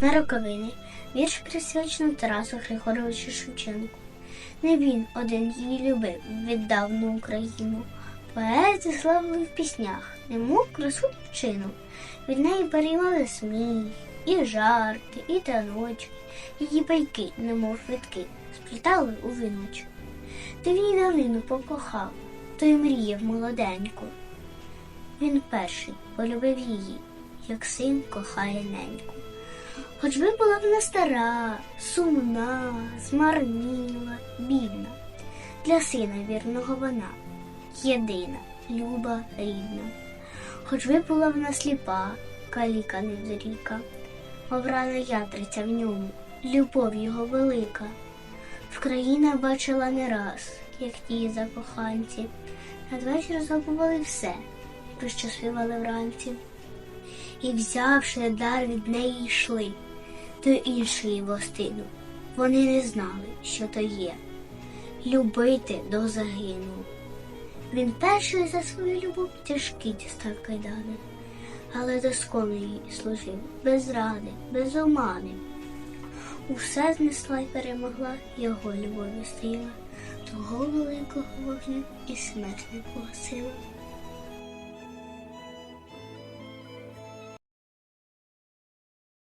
На роковини вірш присвячено Тарасу Григоровичу Шевченку. Не він один її любив, віддав на Україну. Поети славили в піснях, немов красу дівчину. Від неї переймали сміх, і жарти, і таночки, її байки, немов витки, сплітали у віночок. Ти в ній давнину покохав, той мріяв молоденьку. Він перший полюбив її, як син кохає неньку. Хоч би була вона стара, сумна, змарніла, бідна, для сина вірного вона, єдина, люба, рідна. Хоч би була вона сліпа, каліка невзріка, мов рана ятриця в ньому, любов його велика. Вкраїна бачила не раз, як ті закоханці, надвечір забували все, співали вранці. І, взявши дар від неї, йшли до іншої властину. Вони не знали, що то є любити до загину. Він перший за свою любов тяжкий дістав кайдани, але доскону служив без ради, без омани. Усе знесла й перемогла, його любов'ю стояла, того великого вогню і смерть не погасила.